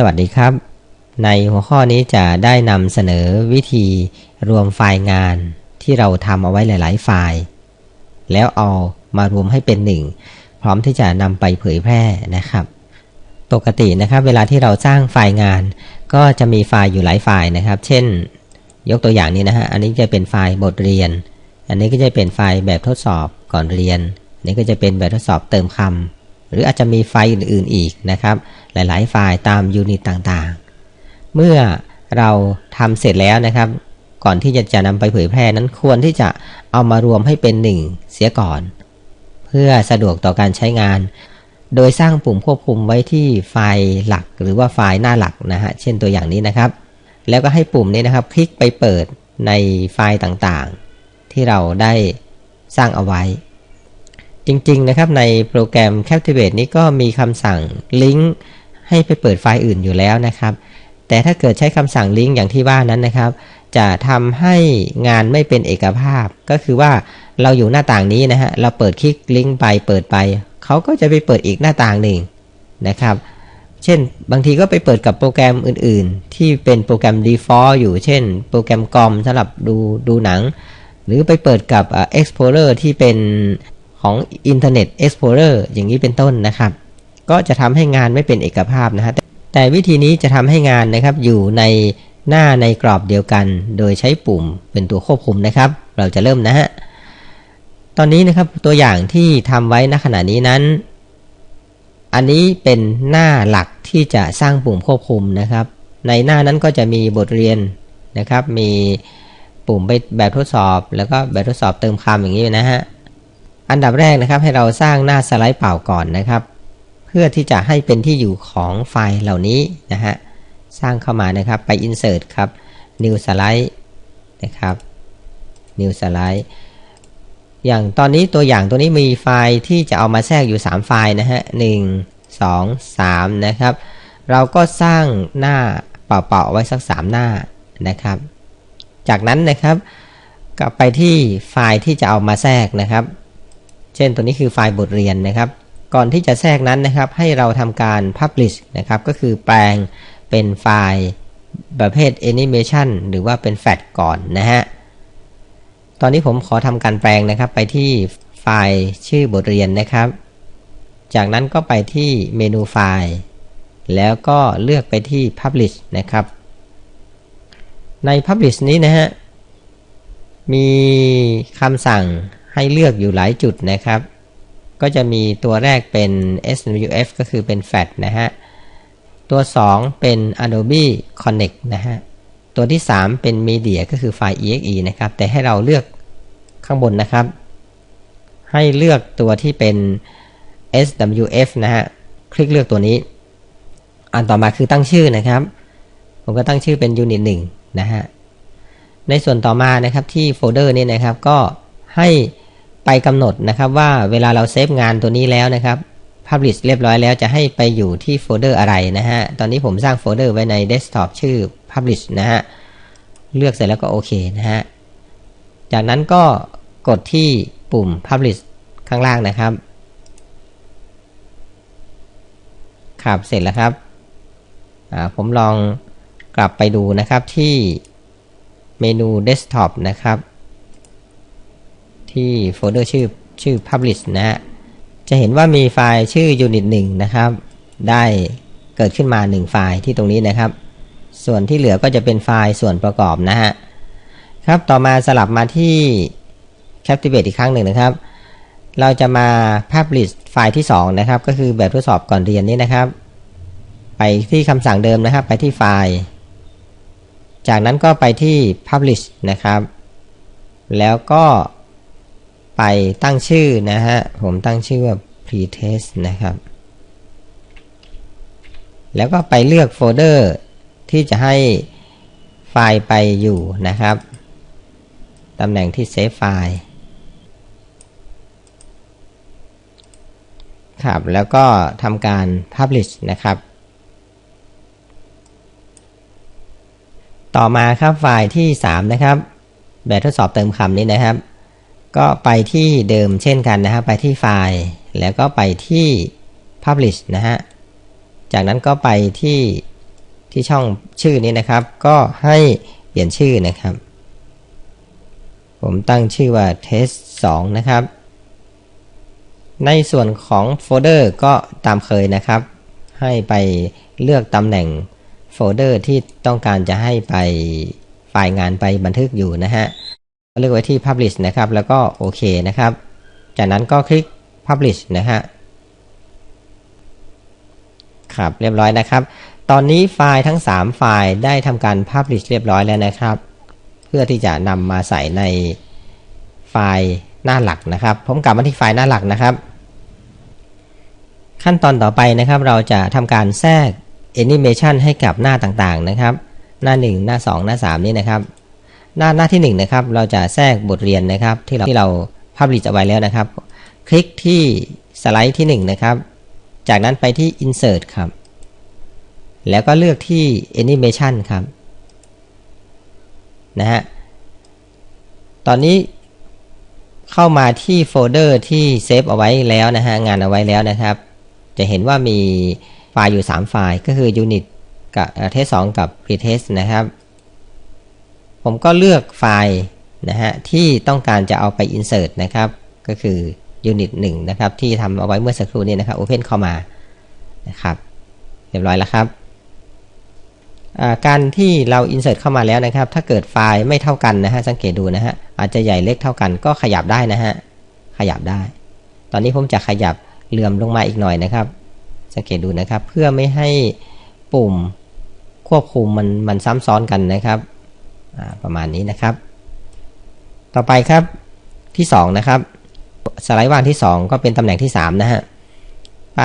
สวัสดีครับ ในหัวข้อนี้จะได้นำเสนอวิธีรวมไฟล์งานที่เราทำเอาไว้หลาย ๆ ไฟล์ แล้วเอามารวมให้เป็นหนึ่งพร้อมที่จะนำไปเผยแพร่นะครับ ปกตินะครับ เวลาที่เราสร้างไฟล์งาน ก็จะมีไฟล์อยู่หลายไฟล์นะครับ เช่น ยกตัวอย่างนี้นะฮะอันนี้จะเป็นไฟล์บทเรียน อันนี้ก็จะเป็นไฟล์แบบทดสอบก่อนเรียนนี่ก็จะเป็นแบบทดสอบเติมคำ หรืออาจจะมีไฟล์อื่นๆอีกนะครับ หลายๆ ไฟล์ตามยูนิตต่างๆ เมื่อเราทำเสร็จแล้วนะครับ ก่อนที่จะจะนำไปเผยแพร่นั้นควรที่จะเอามารวมให้เป็นหนึ่งเสียก่อน เพื่อสะดวกต่อการใช้งาน โดยสร้างปุ่มควบคุมไว้ที่ไฟล์หลักหรือว่าไฟล์หน้าหลักนะฮะเช่นตัวอย่างนี้นะครับ แล้วก็ให้ปุ่มนี้นะครับ คลิกไปเปิดในไฟล์ต่างๆ ที่เราได้สร้างเอาไว้ จริง ๆ นะครับ ในโปรแกรม Captivate นี้ก็มีคำสั่งลิงก์ให้ไปเปิดไฟล์อื่นอยู่แล้วนะครับ แต่ถ้าเกิดใช้คำสั่งลิงก์อย่างที่ว่านั้นนะครับ จะทำให้งานไม่เป็นเอกภาพ ก็คือว่าเราอยู่หน้าต่างนี้นะฮะ เราเปิดคลิกลิงก์ไปเปิดไป เขาก็จะไปเปิดอีกหน้าต่างหนึ่งนะครับ เช่นบางทีก็ไปเปิดกับโปรแกรมอื่น ๆ ที่เป็นโปรแกรม default อยู่ เช่น โปรแกรมกอมสำหรับดูดูหนัง หรือไปเปิดกับ Explorer ที่เป็น ของ Internet Explorer อย่างนี้เป็นต้นนะครับ ก็จะทำให้งานไม่เป็นเอกภาพนะฮะแต่วิธีนี้จะทำให้งานนะครับอยู่ในหน้าในกรอบเดียวกัน โดยใช้ปุ่มเป็นตัวควบคุมนะครับ เราจะเริ่มนะฮะตอนนี้นะครับตัวอย่างที่ทำไว้ณขณะนี้นั้น อันนี้เป็นหน้าหลักที่จะสร้างปุ่มควบคุมนะครับ ในหน้านั้นก็จะมีบทเรียนนะครับ มีปุ่มไปแบบทดสอบ แล้วก็แบบทดสอบเติมคำอย่างนี้นะฮะ อันดับแรกนะครับให้เราสร้างหน้าสไลด์เปล่าก่อนนะครับ เพื่อที่จะให้เป็นที่อยู่ของไฟล์เหล่านี้นะฮะสร้างเข้ามานะครับไป insert ครับ new slide นะครับ new slide อย่างตอนนี้ตัวอย่างตัวนี้มีไฟล์ที่จะเอามาแทรกอยู่ 3 ไฟล์นะฮะ1 2 3นะครับ เราก็สร้างหน้าเปล่าๆไว้สัก 3 หน้านะครับ จากนั้นนะครับกลับไปที่ไฟล์ที่จะเอามาแทรกนะครับ เช่นตัวนี้คือไฟล์บทเรียนนะครับ ก่อนที่จะแทรกนั้นนะครับให้เราทำการ publish นะครับก็คือแปลงเป็นไฟล์ประเภท animation หรือว่าเป็น fat ก่อนนะฮะตอนนี้ผมขอทำการแปลงนะครับไปที่ไฟล์ชื่อบทเรียนนะครับ จากนั้นก็ไปที่เมนูไฟล์ แล้วก็เลือกไปที่ publish นะครับ ใน publish นี้นะฮะมีคำสั่ง ให้เลือกอยู่หลายจุดนะครับ ก็จะมีตัวแรกเป็น SWF ก็คือเป็น FAT นะฮะ ตัว 2 เป็น Adobe Connect นะฮะ ตัวที่ 3 เป็น Media ก็คือไฟล์ exe นะครับ แต่ให้เราเลือกข้างบนนะครับ ให้เลือกตัวที่เป็น SWF นะฮะ คลิกเลือกตัวนี้ อันต่อมาคือตั้งชื่อนะครับ ผมก็ตั้งชื่อเป็น Unit 1นะฮะ ในส่วนต่อมานะครับที่โฟลเดอร์นี้นะครับก็ให้ ไปกำหนดนะครับว่าเวลาเราเซฟงานตัวนี้แล้วนะครับ Publish เรียบร้อยแล้วจะให้ไปอยู่ที่โฟลเดอร์อะไรนะฮะ ตอนนี้ผมสร้างโฟลเดอร์ไว้ใน Desktop ชื่อ Publish นะฮะ เลือกเสร็จแล้วก็โอเคนะฮะ จากนั้นก็กดที่ปุ่ม Publish ข้างล่างนะครับครับเสร็จแล้วครับ ผมลองกลับไปดูนะครับที่เมนู Desktop นะครับ ที่โฟลเดอร์ชื่อชื่อ Publish นะฮะจะเห็นว่ามีไฟล์ชื่อ Unit 1 นะครับ ได้เกิดขึ้นมา 1 ไฟล์ที่ตรงนี้นะครับ ส่วนที่เหลือก็จะเป็นไฟล์ส่วนประกอบนะฮะครับต่อมาสลับมาที่ Captivate อีกครั้งหนึ่งนะครับ เราจะมา Publish ไฟล์ที่ 2 นะครับ ก็คือแบบทดสอบก่อนเรียนนี้นะครับ ไปที่คำสั่งเดิมนะครับ ไปที่ไฟล์ จากนั้นก็ไปที่ Publish นะครับ แล้วก็ ไปตั้งชื่อนะฮะ ผมตั้งชื่อว่า pretest นะครับ แล้วก็ไปเลือกโฟลเดอร์ที่จะให้ไฟล์ไปอยู่นะครับ ตำแหน่งที่เซฟไฟล์ครับแล้วก็ทำการ publish นะครับ ต่อมาครับไฟล์ที่ 3 นะครับ แบบทดสอบเติมคำนี้นะครับ ก็ไปที่เดิมเช่นกันนะครับไปที่ไฟล์ แล้วก็ไปที่ publish นะฮะ จากนั้นก็ไปที่ที่ช่องชื่อนี้นะครับ ก็ให้เปลี่ยนชื่อนะครับ ผมตั้งชื่อว่า test 2 นะครับ ในส่วนของโฟลเดอร์ก็ตามเคยนะครับ ให้ไปเลือกตำแหน่งโฟลเดอร์ที่ต้องการจะให้ไปไฟล์งานไปบันทึกอยู่นะฮะ เลือกไว้ที่ publish นะครับ แล้วก็โอเคนะครับ จากนั้นก็คลิก publish นะฮะครับเรียบร้อยนะครับ ตอนนี้ไฟล์ทั้ง 3 ไฟล์ได้ทำการ publish เรียบร้อยแล้วนะครับ เพื่อที่จะนำมาใส่ในไฟล์หน้าหลักนะครับ ผมกลับมาที่ไฟล์หน้าหลักนะครับ ขั้นตอนต่อไปนะครับ เราจะทำการแทรก animation ให้กับหน้าต่างๆนะครับ หน้า 1 หน้า 2 หน้า 3 นี่นะครับ หน้าหน้าที่1นะครับ เราจะแทรกบทเรียนนะครับ ที่เราที่เรา publish เอาไว้แล้วนะครับ คลิกที่สไลด์ที่ 1 นะครับ จากนั้นไปที่ insert ครับ แล้วก็เลือกที่ animation ครับ นะฮะ ตอนนี้เข้ามาที่โฟลเดอร์ที่เซฟเอาไว้แล้วนะฮะ งานเอาไว้แล้วนะครับ จะเห็นว่ามีไฟล์อยู่ 3 ไฟล์ ก็คือ unit กับเทส2กับ pretest นะครับ ผมก็เลือกไฟล์นะฮะที่ต้องการจะเอาไป insert นะครับ ก็คือ unit 1นะครับ ที่ทำเอาไว้เมื่อสักครู่นี้นะครับ open เข้ามานะครับ เรียบร้อยแล้วครับ การที่เรา insert เข้ามาแล้วนะครับ ถ้าเกิดไฟล์ไม่เท่ากันนะฮะ สังเกตดูนะฮะ อาจจะใหญ่เล็กเท่ากันก็ขยับได้นะฮะ ขยับได้ ตอนนี้ผมจะขยับเหลื่อมลงมาอีกหน่อยนะครับ สังเกตดูนะครับ เพื่อไม่ให้ปุ่มควบคุมมันมันซ้ำซ้อนกันนะครับ ประมาณนี้นะครับ ต่อไปครับที่ 2 นะครับ สไลด์ว่างที่ 2 ก็เป็นตำแหน่งที่ 3 นะฮะ ไป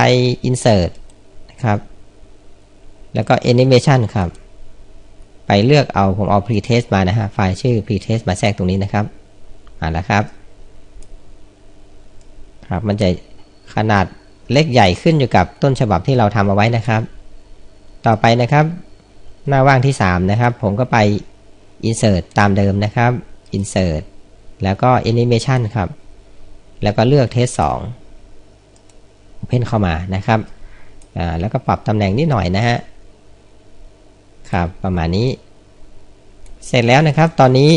insert นะครับ แล้วก็ animation ครับ ไปเลือกเอาผมเอา pretest มานะฮะ ไฟล์ชื่อ pretest มาแทรกตรงนี้นะครับอ่าแล้วครับ ครับ มันจะขนาดเล็กใหญ่ขึ้นอยู่กับต้นฉบับที่เราทำเอาไว้นะครับ ต่อไปนะครับ หน้าว่างที่ 3 นะครับ ผมก็ไป insert ตามเดิมนะครับ insert แล้วก็ animation ครับ แล้วก็เลือก test 2 open เข้ามานะครับ แล้วก็ปรับตำแหน่งนิดหน่อยนะฮะ ครับ ประมาณนี้ เสร็จแล้วนะครับ ตอนนี้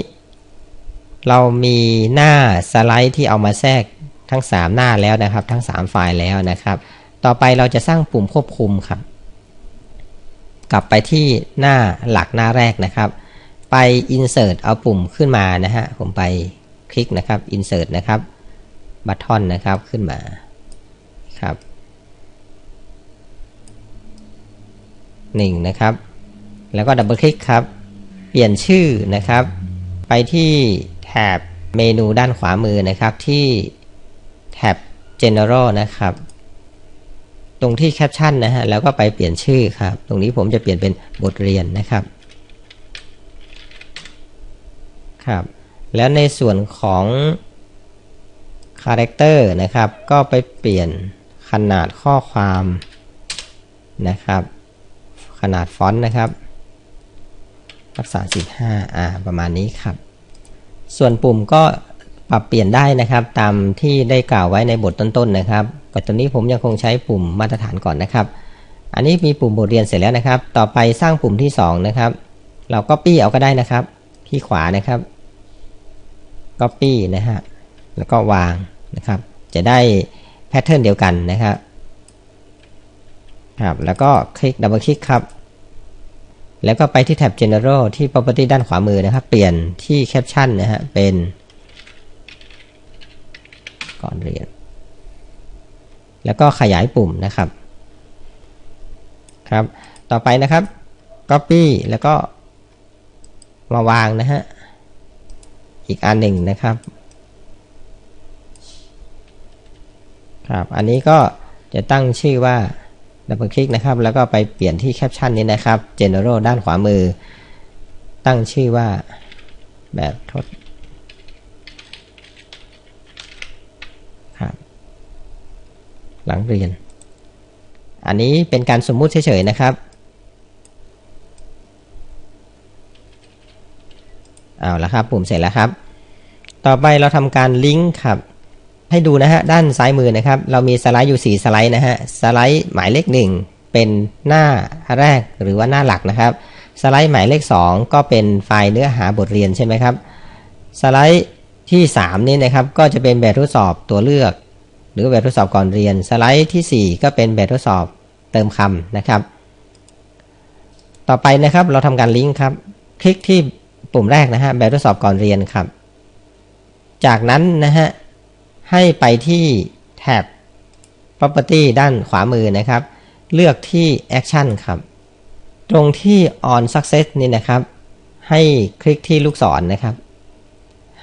เรามีหน้าสไลด์ที่เอามาแทรกทั้ง 3 หน้าแล้วนะครับ ทั้ง 3 ไฟล์แล้วนะครับ ต่อไปเราจะสร้างปุ่มควบคุมครับ กลับไปที่หน้าหลักหน้าแรกนะครับ insert เอาปุ่มขึ้นมานะฮะ ผมไปคลิกนะครับ insert นะครับบัตทอนนะครับขึ้นมาครับหนึ่งนะครับ แล้วก็ดับเบิลคลิกครับ เปลี่ยนชื่อนะครับ ไปที่แถบเมนูด้านขวามือนะครับที่แท็บ general นะครับ ตรงที่แคปชั่นนะฮะ แล้วก็ไปเปลี่ยนชื่อครับ ตรงนี้ผมจะเปลี่ยนเป็นบทเรียนนะครับ ครับ แล้วในส่วนของ character นะครับ ก็ไปเปลี่ยนขนาดข้อความนะครับ ขนาดฟอนต์นะครับรักษา15อ่า ประมาณนี้ครับ ส่วนปุ่มก็ปรับเปลี่ยนได้นะครับ ตามที่ได้กล่าวไว้ในบทต้นๆนะครับแต่ตอนนี้ผมยังคงใช้ปุ่มมาตรฐานก่อนนะครับ อันนี้มีปุ่มบทเรียนเสร็จแล้วนะครับ ต่อไปสร้างปุ่มที่2นะครับ เราก็ปี้เอาก็ได้นะครับ ที่ขวานะครับ Copy นะฮะ แล้วก็วางนะครับ จะได้แพทเทิร์นเดียวกันนะครับครับ แล้วก็คลิกดับเบิลคลิกครับ แล้วก็ไปที่แท็บ General ที่ Property ด้านขวามือนะครับ เปลี่ยนที่ Caption นะฮะ เป็น ก่อนเรียน แล้วก็ขยายปุ่มนะครับ ครับ ต่อไปนะครับ Copy แล้วก็มาวางนะฮะ อีกอันหนึ่งนะครับครับอันนี้ก็จะตั้งชื่อว่าดับเบิลคลิกนะครับ แล้วก็ไปเปลี่ยนที่แคปชั่นนี้นะครับ general ด้านขวามือ ตั้งชื่อว่าแบบทดครับหลังเรียน อันนี้เป็นการสมมุติเฉยๆนะครับ เอาละครับปุ่มเสร็จแล้วครับ ต่อไปเราทำการลิงก์ครับให้ดูนะฮะด้านซ้ายมือนะครับ เรามีสไลด์อยู่ 4 สไลด์นะฮะสไลด์หมายเลข 1 เป็นหน้าแรกหรือว่าหน้าหลักนะครับ สไลด์หมายเลข 2 ก็เป็นไฟล์เนื้อหาบทเรียนใช่ไหมครับ สไลด์ที่ 3 นี่นะครับก็จะเป็นแบบทดสอบตัวเลือก หรือแบบทดสอบก่อนเรียน สไลด์ที่ 4 ก็เป็นแบบทดสอบเติมคำนะครับ ต่อไปนะครับเราทำการลิงก์ครับ คลิกที่ ปุ่มแรกนะฮะแบบทดสอบก่อนเรียนครับ จากนั้นนะฮะให้ไปที่แท็บ property ด้านขวามือนะครับ เลือกที่ action ครับ ตรงที่ on success นี่นะครับ ให้คลิกที่ลูกศรนนะครับ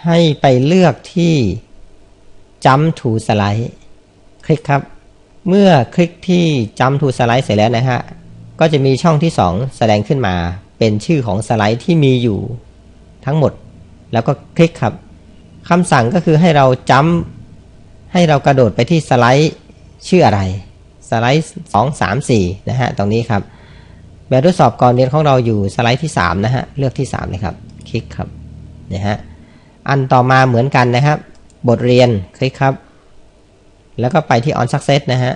ให้ไปเลือกที่ jump to slide คลิกครับ เมื่อคลิกที่ jump to slide เสร็จแล้วนะฮะ ก็จะมีช่องที่ 2 แสดงขึ้นมาเป็นชื่อของสไลด์ที่มีอยู่ ทั้งหมด แล้วก็คลิกครับคำสั่งก็คือให้เราจัมให้เรากระโดดไปที่สไลด์ชื่ออะไร สไลด์ 2 3 4 นะฮะ ตรงนี้ครับ แบบทดสอบก่อนเรียนของเราอยู่สไลด์ที่ 3 นะฮะ เลือกที่ 3 เลยครับ คลิกครับนะฮะ อันต่อมาเหมือนกันนะครับ บทเรียน คลิกครับ แล้วก็ไปที่ on success นะฮะ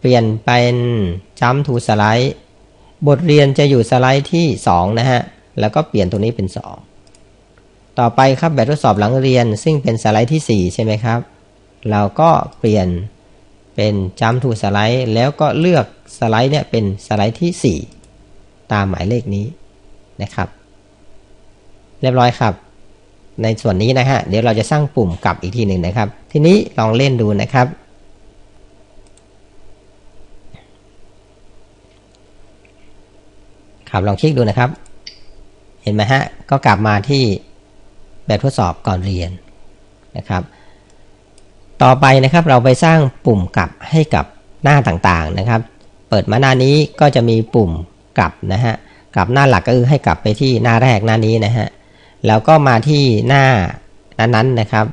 เปลี่ยนเป็น jump to slide บทเรียนจะอยู่สไลด์ที่ 2 นะฮะ แล้วก็เปลี่ยนตรงนี้เป็น 2 ต่อไปครับแบบทดสอบหลังเรียน ซึ่งเป็นสไลด์ที่ 4 ใช่ไหมครับ เราก็เปลี่ยนเป็น jump to slide แล้วก็เลือกสไลด์เนี่ยเป็นสไลด์ที่ 4 ตามหมายเลขนี้นะครับ เรียบร้อยครับ ในส่วนนี้นะฮะ เดี๋ยวเราจะสร้างปุ่มกลับอีกทีหนึ่งนะครับ ทีนี้ลองเล่นดูนะครับครับลองคลิกดูนะครับ เห็นไหมฮะ ก็กลับมาที่ แบบทดสอบก่อนเรียนนะครับ ต่อไปนะครับเราไปสร้างปุ่มกลับให้กับหน้าต่างๆนะครับ เปิดมาหน้านี้ก็จะมีปุ่มกลับนะฮะกลับหน้าหลักก็คือให้กลับไปที่หน้าแรกหน้านี้นะฮะแล้วก็มาที่หน้านั้นๆนะครับ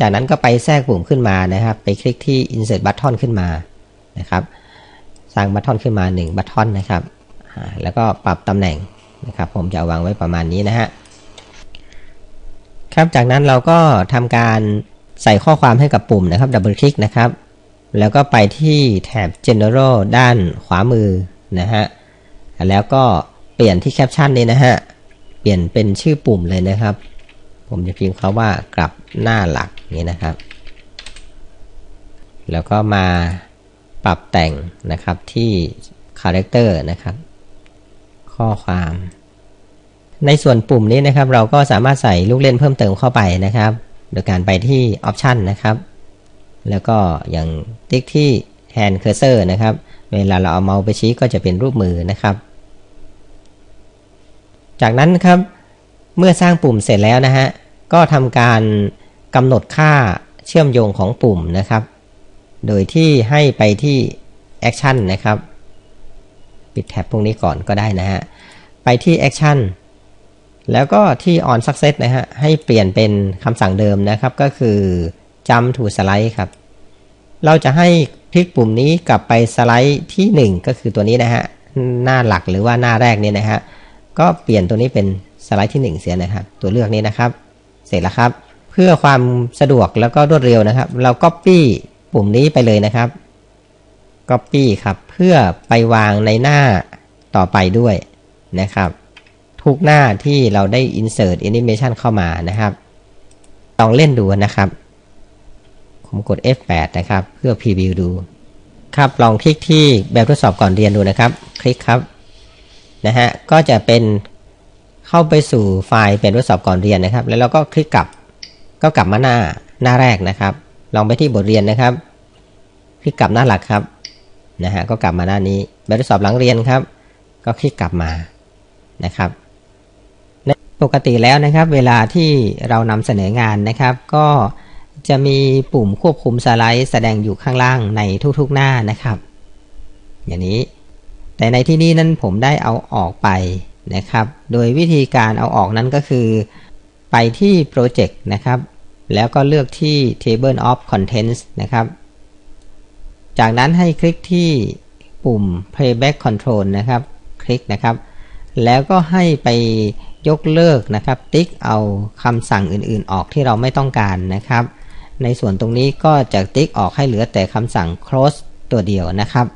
จากนั้นก็ไปแทรกปุ่มขึ้นมานะครับ ไปคลิกที่ insert button ขึ้นมานะครับ สร้างบัตทอนขึ้นมา1บัตทอนนะครับ แล้วก็ปรับตำแหน่งนะครับ ผมจะาวางไว้ประมาณนี้นะฮะ ครับ จากนั้นเราก็ทำการใส่ข้อความให้กับปุ่มนะครับดับเบิลคลิกนะครับ แล้วก็ไปที่แถบ general ด้านขวามือนะฮะ แล้วก็เปลี่ยนที่แคปชั่นนี้นะฮะ เปลี่ยนเป็นชื่อปุ่มเลยนะครับ ผมจะพิมพ์เขาว่ากลับหน้าหลักนี้นะครับ แล้วก็มาปรับแต่งนะครับที่ character นะครับ ข้อความ ในส่วนปุ่มนี้นะครับ เราก็สามารถใส่ลูกเล่นเพิ่มเติมเข้าไปนะครับ โดยการไปที่ option นะครับ แล้วก็อย่างติ๊กที่ hand cursor นะครับ เวลาเราเอาเมาส์ไปชี้ก็จะเป็นรูปมือนะครับ จากนั้นครับเมื่อสร้างปุ่มเสร็จแล้วนะฮะก็ทำการกำหนดค่าเชื่อมโยงของปุ่มนะครับ โดยที่ให้ไปที่ action นะครับ ปิดแท็บพวกนี้ก่อนก็ได้นะฮะ ไปที่ action แล้วก็ที่ on success นะฮะ ให้เปลี่ยนเป็นคำสั่งเดิมนะครับ ก็คือ jump to slide ครับ เราจะให้คลิกปุ่มนี้กลับไปสไลด์ที่ 1 ก็คือตัวนี้นะฮะ หน้าหลักหรือว่าหน้าแรกเนี่ยนะฮะ ก็เปลี่ยนตัวนี้เป็นสไลด์ที่ 1 เสียนะครับ ตัวเลือกนี้นะครับ เสร็จแล้วครับ เพื่อความสะดวกแล้วก็รวดเร็วนะครับ เรา copy ปุ่มนี้ไปเลยนะครับ copy ครับ เพื่อไปวางในหน้าต่อไปด้วยนะครับ ทุกหน้าที่เราได้ insert animation เข้ามานะครับ ลองเล่นดูนะครับ ผมกด F8 นะครับ เพื่อพรีวิวดู ครับลองคลิกที่แบบทดสอบก่อนเรียนดูนะครับ คลิกครับนะฮะก็จะเป็นเข้าไปสู่ไฟล์เป็นทดสอบก่อนเรียนนะครับ แล้วเราก็คลิกกลับก็กลับมาหน้าหน้าแรกนะครับ ลองไปที่บทเรียนนะครับ คลิกกลับหน้าหลักครับนะฮะก็กลับมาหน้านี้แบบทดสอบหลังเรียนครับ ก็คลิกกลับมานะครับ ปกติแล้วนะครับ เวลาที่เรานำเสนองานนะครับ ก็จะมีปุ่มควบคุมสไลด์แสดงอยู่ข้างล่างในทุกๆหน้านะครับ อย่างนี้ แต่ในที่นี้นั้นผมได้เอาออกไปนะครับ โดยวิธีการเอาออกนั้นก็คือ ไปที่โปรเจกต์นะครับ แล้วก็เลือกที่ Table of Contents นะครับ จากนั้นให้คลิกที่ปุ่ม Playback Control นะครับ คลิกนะครับ แล้วก็ให้ไป ยกเลิกนะครับ ติ๊กเอาคำสั่งอื่นๆออกที่เราไม่ต้องการนะครับ ในส่วนตรงนี้ก็จะติ๊กออกให้เหลือแต่คำสั่ง close ตัวเดียวนะครับ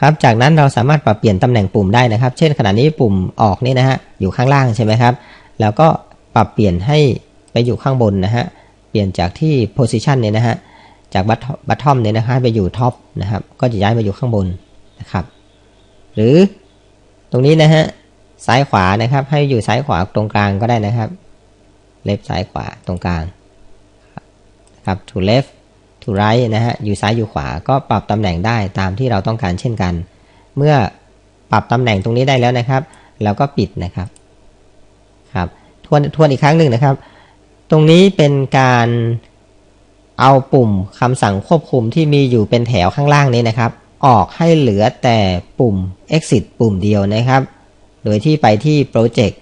ครับ จากนั้นเราสามารถปรับเปลี่ยนตำแหน่งปุ่มได้นะครับ เช่นขณะนี้ปุ่มออกนี่นะฮะอยู่ข้างล่างใช่ไหมครับ แล้วก็ปรับเปลี่ยนให้ไปอยู่ข้างบนนะฮะ เปลี่ยนจากที่ position เนี่ยนะฮะ จากบัตทอมเนี่ยนะฮะไปอยู่ท็อปนะครับ ก็จะย้ายมาอยู่ข้างบนนะครับ หรือตรงนี้นะฮะ ซ้ายขวานะครับ ให้อยู่ซ้ายขวาตรงกลางก็ได้นะครับ left ซ้ายขวาตรงกลางครับ to left to right นะฮะอยู่ซ้ายอยู่ขวาก็ปรับตำแหน่งได้ตามที่เราต้องการเช่นกัน เมื่อปรับตำแหน่งตรงนี้ได้แล้วนะครับเราก็ปิดนะครับครับทวนทวนอีกครั้งหนึ่งนะครับ ตรงนี้เป็นการเอาปุ่มคำสั่งควบคุมที่มีอยู่เป็นแถวข้างล่างนี้นะครับ ออกให้เหลือแต่ปุ่ม exit ปุ่มเดียวนะครับ โดยที่ไปที่ project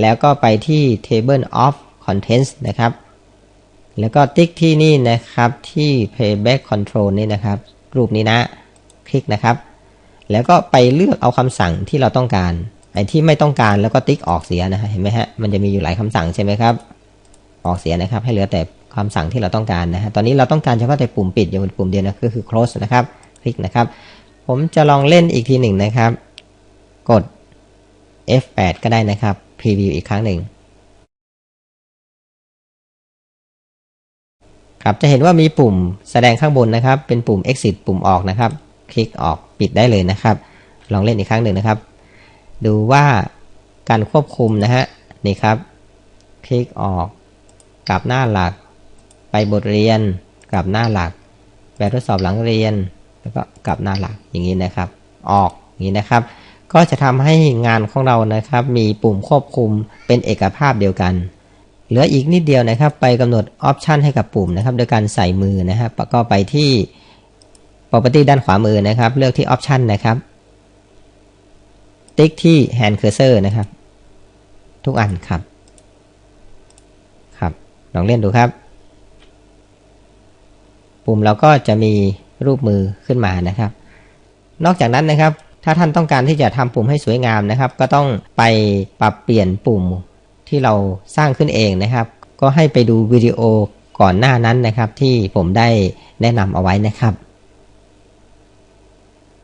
แล้วก็ไปที่ table of contents นะครับ แล้วก็ติ๊กที่นี่นะครับที่ playback control นี่นะครับ รูปนี้นะ คลิกนะครับ แล้วก็ไปเลือกเอาคำสั่งที่เราต้องการ ไอ้ที่ไม่ต้องการแล้วก็ติ๊กออกเสียนะฮะเห็นไหมฮะ มันจะมีอยู่หลายคำสั่งใช่ไหมครับ ออกเสียนะครับ ให้เหลือแต่คำสั่งที่เราต้องการนะฮะ ตอนนี้เราต้องการเฉพาะแต่ปุ่มปิดอยู่ปุ่มเดียวนะก็คือ close นะครับ คลิกนะครับ ผมจะลองเล่นอีกทีหนึ่งนะครับ กด F8 ก็ได้นะครับพรีวิวอีกครั้งหนึ่ง ครับ จะเห็นว่ามีปุ่มแสดงข้างบนนะครับ เป็นปุ่ม exit ปุ่มออกนะครับ คลิกออกปิดได้เลยนะครับ ลองเล่นอีกครั้งหนึ่งนะครับ ดูว่าการควบคุมนะฮะ นี่ครับ คลิกออก กลับหน้าหลัก ไปบทเรียน กลับหน้าหลักแบบทดสอบหลังเรียน แล้วก็กลับหน้าหลัก อย่างนี้นะครับ ออก อย่างนี้นะครับ ก็จะทำให้งานของเรานะครับมีปุ่มควบคุมเป็นเอกภาพเดียวกัน เหลืออีกนิดเดียวนะครับ ไปกำหนดออปชันให้กับปุ่มนะครับ โดยการใส่มือนะครับก็ไปที่ property ด้านขวามือนะครับ เลือกที่ออปชันนะครับ ติ๊กที่ hand cursor นะครับ ทุกอันครับ ครับ ลองเล่นดูครับ ปุ่มเราก็จะมีรูปมือขึ้นมานะครับ นอกจากนั้นนะครับ ถ้าท่านต้องการที่จะทำปุ่มให้สวยงามนะครับ ก็ต้องไปปรับเปลี่ยนปุ่มที่เราสร้างขึ้นเองนะครับ ก็ให้ไปดูวิดีโอก่อนหน้านั้นนะครับ ที่ผมได้แนะนำเอาไว้นะครับ